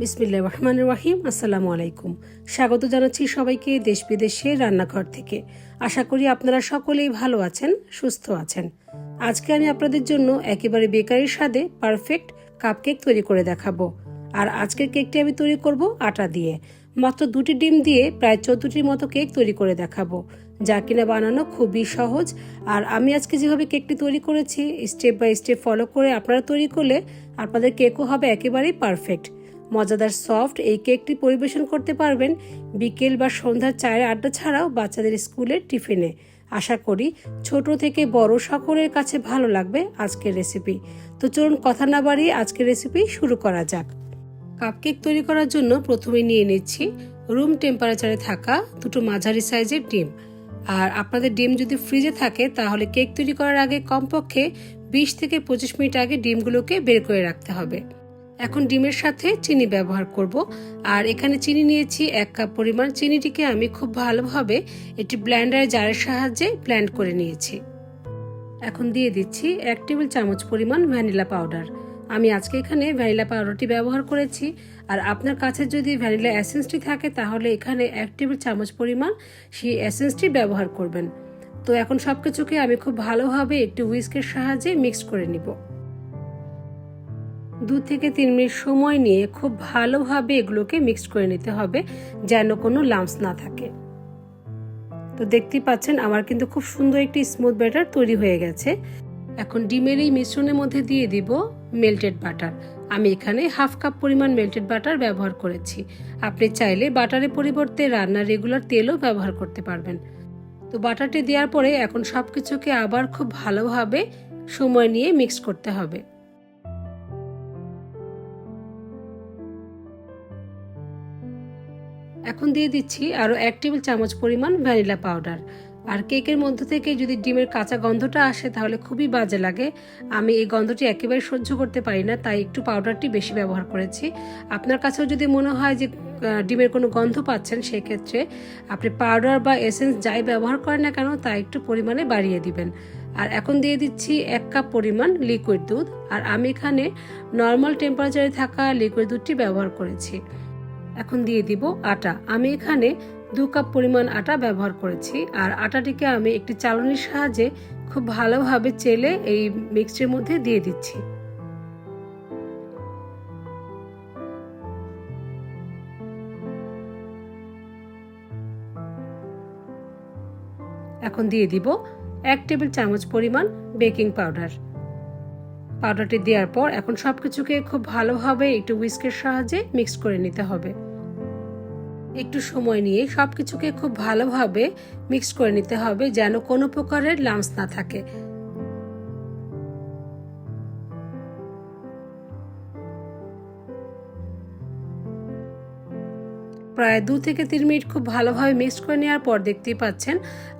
বিসমিল্লা রহমান রাহিম, আসসালামু আলাইকুম। স্বাগত জানাচ্ছি সবাইকে দেশ বিদেশে রান্নাঘর থেকে। আশা করি আপনারা সকলেই ভালো আছেন, সুস্থ আছেন। আজকে আমি আপনাদের জন্য একেবারে বেকারির স্বাদে পারফেক্ট কাপকেক তৈরি করে দেখাবো। আর আজকের কেকটি আমি তৈরি করব আটা দিয়ে। মাত্র দুটি ডিম দিয়ে প্রায় চোদ্দটির মতো কেক তৈরি করে দেখাবো, যা কিনা বানানো খুবই সহজ। আর আমি আজকে যেভাবে কেকটি তৈরি করেছি স্টেপ বাই স্টেপ ফলো করে আপনারা তৈরি করলে আপনাদের কেকও হবে একেবারেই পারফেক্ট মজাদার সফট এই কেকটি পরিবেশন করতে পারবেন বিকেল বা সন্ধ্যার চায়ের আড্ডা ছাড়াও বাচ্চাদের স্কুলের টিফিনে। আশা করি ছোট থেকে বড় সকলের কাছে ভালো লাগবে আজকের রেসিপি। তো চলুন কথা না বাড়িয়ে আজকের রেসিপি শুরু করা যাক। কাপকেক তৈরি করার জন্য প্রথমে নিয়ে নিচ্ছি রুম টেম্পারেচারে থাকা দুটো মাঝারি সাইজের ডিম। আর আপনাদের ডিম যদি ফ্রিজে থাকে তাহলে কেক তৈরি করার আগে কমপক্ষে বিশ থেকে পঁচিশ মিনিট আগে ডিমগুলোকে বের করে রাখতে হবে। এখন ডিমের সাথে চিনি ব্যবহার করব। আর এখানে চিনি নিয়েছি এক কাপ পরিমাণ। চিনিটিকে আমি খুব ভালোভাবে একটি ব্ল্যান্ডার জারের সাহায্যে ব্ল্যান্ড করে নিয়েছি। এখন দিয়ে দিচ্ছি এক টেবিল চামচ পরিমাণ ভ্যানিলা পাউডার। আমি আজকে এখানে ভ্যানিলা পাউডারটি ব্যবহার করেছি। আর আপনার কাছে যদি ভ্যানিলা অ্যাসেন্সটি থাকে, তাহলে এখানে এক টেবিল চামচ পরিমাণ সেই অ্যাসেন্সটি ব্যবহার করবেন। তো এখন সব কিছুকে আমি খুব ভালোভাবে একটি হুইস্কের সাহায্যে মিক্স করে নিব। দু থেকে তিন মিনিট সময় নিয়ে খুব ভালোভাবে এগুলোকে মিক্স করে নিতে হবে, যেন কোনো লাম্পস না থাকে। তো দেখতেই পাচ্ছেন, আমার কিন্তু খুব সুন্দর একটি স্মুথ ব্যাটার তৈরি হয়ে গেছে। এখন ডিমের এই মিশ্রণের মধ্যে দিয়ে দিব মেল্টেড বাটার আমি এখানে হাফ কাপ পরিমাণ মেল্টেড বাটার ব্যবহার করেছি। আপনি চাইলে বাটারের পরিবর্তে রান্নার রেগুলার তেলও ব্যবহার করতে পারবেন। তো বাটারটি দেওয়ার পরে এখন সব কিছুকে আবার খুব ভালোভাবে সময় নিয়ে মিক্স করতে হবে। এখন দিয়ে দিচ্ছি আরও এক টেবিল চামচ পরিমাণ ভ্যানিলা পাউডার। আর কেকের মধ্য থেকে যদি ডিমের কাঁচা গন্ধটা আসে, তাহলে খুবই বাজে লাগে। আমি এই গন্ধটি একেবারে সহ্য করতে পারি না, তাই একটু পাউডারটি বেশি ব্যবহার করেছি। আপনার কাছেও যদি মনে হয় যে ডিমের কোনো গন্ধ পাচ্ছেন, সেক্ষেত্রে আপনি পাউডার বা এসেন্স যাই ব্যবহার করেন না কেন, তা একটু পরিমাণে বাড়িয়ে দিবেন। আর এখন দিয়ে দিচ্ছি এক কাপ পরিমাণ লিকুইড দুধ। আর আমি এখানে নর্মাল টেম্পারেচারে থাকা লিকুইড দুধটি ব্যবহার করেছি। এখন দিয়ে দিব আটা। আমি এখানে দু কাপ পরিমাণ আটা ব্যবহার করেছি। আর আটাটিকে আমি একটি চালনির সাহায্যে খুব ভালোভাবে চেলে এই মিক্সচারের মধ্যে দিয়ে দিচ্ছি। এখন দিয়ে দিব এক টেবিল চামচ পরিমাণ বেকিং পাউডার। পাউডারটি দেওয়ার পর এখন সব কিছুকে খুব ভালোভাবে একটু উইস্কের সাহায্যে মিক্স করে নিতে হবে। একটু সময় নিয়ে সব কিছুকে খুব ভালোভাবে মিক্স করে নিতে হবে যেন কোনো প্রকারের লামস না থাকে। প্রায় দু থেকে তিন মিনিট খুব ভালোভাবে মিক্স করে নেওয়ার পর দেখতেই পাচ্ছেন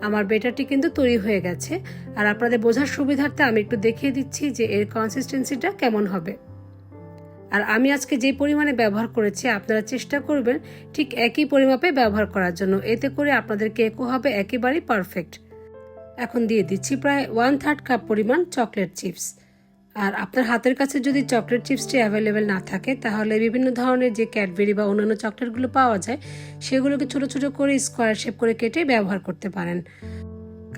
আমার বেটারটি কিন্তু তৈরি হয়ে গেছে। আর আপনাদের বোঝার সুবিধার্থে আমি একটু দেখিয়ে দিচ্ছি যে এর কনসিস্টেন্সিটা কেমন হবে। আর আমি আজকে যে পরিমাণে ব্যবহার করেছি, আপনারা চেষ্টা করবেন ঠিক একই পরিমাপে ব্যবহার করার জন্য। এতে করে আপনাদের কেকও হবে একেবারেই পারফেক্ট এখন দিয়ে দিচ্ছি প্রায় ওয়ান থার্ড কাপ পরিমাণ চকলেট চিপস আর আপনার হাতের কাছে যদি চকলেট চিপসটি অ্যাভেলেবেল না থাকে, তাহলে বিভিন্ন ধরনের যে ক্যাডবেরি বা অন্যান্য চকলেটগুলো পাওয়া যায়, সেগুলোকে ছোট ছোট করে স্কোয়ার শেপ করে কেটে ব্যবহার করতে পারেন।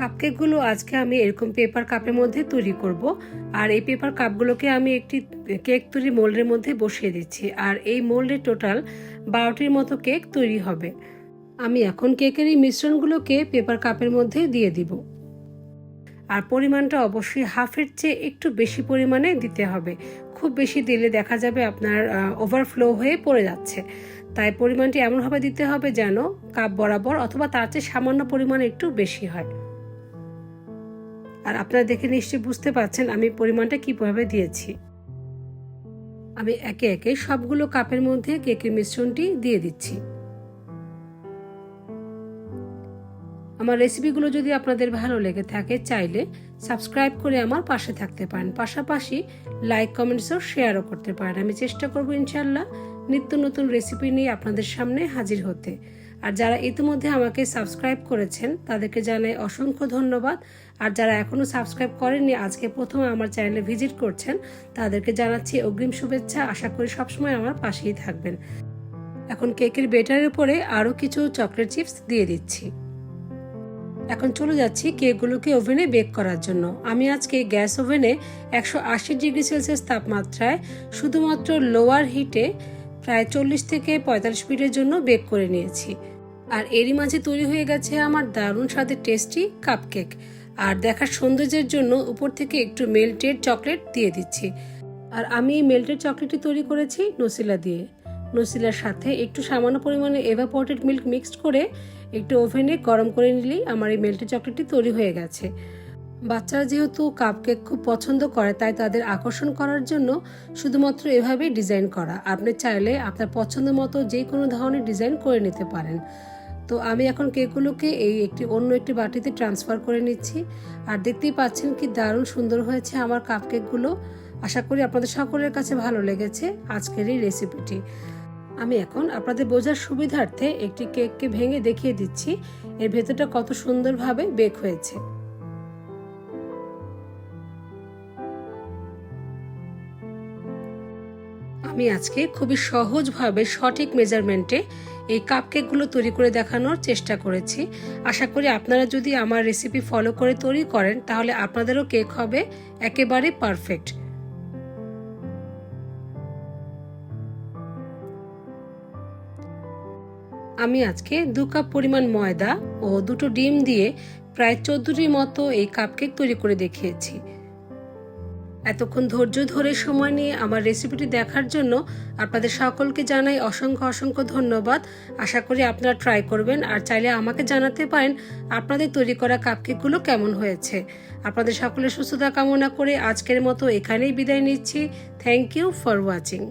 কাপকেকগুলো আজকে আমি এরকম পেপার কাপের মধ্যে তৈরি করব। আর এই পেপার কাপগুলোকে আমি একটি কেক তৈরি মোল্ডের মধ্যে বসিয়ে দিচ্ছি। আর এই মোল্ডে টোটাল বারোটির মতো কেক তৈরি হবে। আমি এখন কেকের এই মিশ্রণগুলোকে পেপার কাপের মধ্যে দিয়ে দিব। আর পরিমাণটা অবশ্যই হাফের চেয়ে একটু বেশি পরিমাণে দিতে হবে। খুব বেশি দিলে দেখা যাবে আপনার ওভারফ্লো হয়ে পড়ে যাচ্ছে। তাই পরিমাণটি এমনভাবে দিতে হবে যেন কাপ বরাবর অথবা তার চেয়ে সামান্য পরিমাণ একটু বেশি হয়। আর আপনারা দেখে নিশ্চয়ই বুঝতে পারছেন আমি পরিমাণটা কীভাবে দিয়েছি। আমি একে একে সবগুলো কাপের মধ্যে কেকের মিশ্রণটি দিয়ে দিচ্ছি। আমার রেসিপিগুলো যদি আপনাদের ভালো লেগে থাকে চাইলে সাবস্ক্রাইব করে আমার পাশে থাকতে পারেন। পাশাপাশি লাইক কমেন্টসও শেয়ারও করতে পারেন। আমি চেষ্টা করব ইনশাল্লাহ নিত্য নতুন রেসিপি নিয়ে আপনাদের সামনে হাজির হতে। আর যারা ইতিমধ্যে আমাকে সাবস্ক্রাইব করেছেন, তাদেরকে জানাই অসংখ্য ধন্যবাদ। আর যারা এখনও সাবস্ক্রাইব করেননি, আজকে প্রথমে আমার চ্যানেলে ভিজিট করছেন, তাদেরকে জানাচ্ছি অগ্রিম শুভেচ্ছা। আশা করি সবসময় আমার পাশেই থাকবেন। এখন কেকের বেটারের উপরে আরও কিছু চকলেট চিপস দিয়ে দিচ্ছি। এখন চলে যাচ্ছি কেকগুলোকে ওভেনে বেক করার জন্য। আমি আজকে গ্যাস ওভেনে একশো আশি ডিগ্রি সেলসিয়াস তাপমাত্রায় শুধুমাত্র লোয়ার হিটে প্রায় চল্লিশ থেকে পঁয়তাল্লিশ মিনিটের জন্য বেক করে নিয়েছি। আর এরই মাঝে তৈরি হয়ে গেছে আমার দারুণ স্বাদের টেস্টি কাপকেক আর দেখার সৌন্দর্যের জন্য উপর থেকে একটু মেল্টেড চকলেট দিয়ে দিচ্ছি। আর আমি এই মেল্টেড চকলেটটি তৈরি করেছি নসিলা দিয়ে। নসিলার সাথে একটু সামান্য পরিমাণে এভাপোরেটেড মিল্ক মিক্সড করে একটু ওভেনে গরম করে নিলেই আমার এই মেল্টেড চকলেটটি তৈরি হয়ে গেছে। বাচ্চারা যেহেতু কাপকেক খুব পছন্দ করে, তাই তাদের আকর্ষণ করার জন্য শুধুমাত্র এভাবেই ডিজাইন করা। আপনি চাইলে আপনার পছন্দ মতো যে কোনো ধরনের ডিজাইন করে নিতে পারেন। তো আমি এখন কেকগুলোকে এই একটি অন্য একটি বাটিতে ট্রান্সফার করে নিচ্ছি। আর দেখতেই পাচ্ছেন কি দারুণ সুন্দর হয়েছে আমার কাপকেকগুলো। আশা করি আপনাদের সকলের কাছে ভালো লেগেছে আজকের এই রেসিপিটি। আমি এখন আপনাদের বোঝার সুবিধার্থে একটি কেককে ভেঙে দেখিয়ে দিচ্ছি। এর ভেতরটা কত সুন্দরভাবে বেক হয়েছে। আমি আজকে খুবই সহজভাবে সঠিক মেজারমেন্টে এই কাপকেকগুলো তৈরি করে দেখানোর চেষ্টা করেছি। আশা করি আপনারা যদি আমার রেসিপি ফলো করে তৈরি করেন, তাহলে আপনাদেরও কেক হবে একেবারে পারফেক্ট আমি আজকে দু কাপ পরিমাণ ময়দা ও দুটো ডিম দিয়ে প্রায় চোদ্দটির মতো এই কাপকেক তৈরি করে দেখিয়েছি। এতক্ষণ ধৈর্য ধরে সময় নিয়ে আমার রেসিপিটি দেখার জন্য আপনাদের সকলকে জানাই অসংখ্য অসংখ্য ধন্যবাদ। আশা করি আপনারা ট্রাই করবেন আর চাইলে আমাকে জানাতে পারেন আপনাদের তৈরি করা কাপকেকগুলো কেমন হয়েছে। আপনাদের সকলের সুস্থতা কামনা করে আজকের মতো এখানেই বিদায় নিচ্ছি। Thank you for watching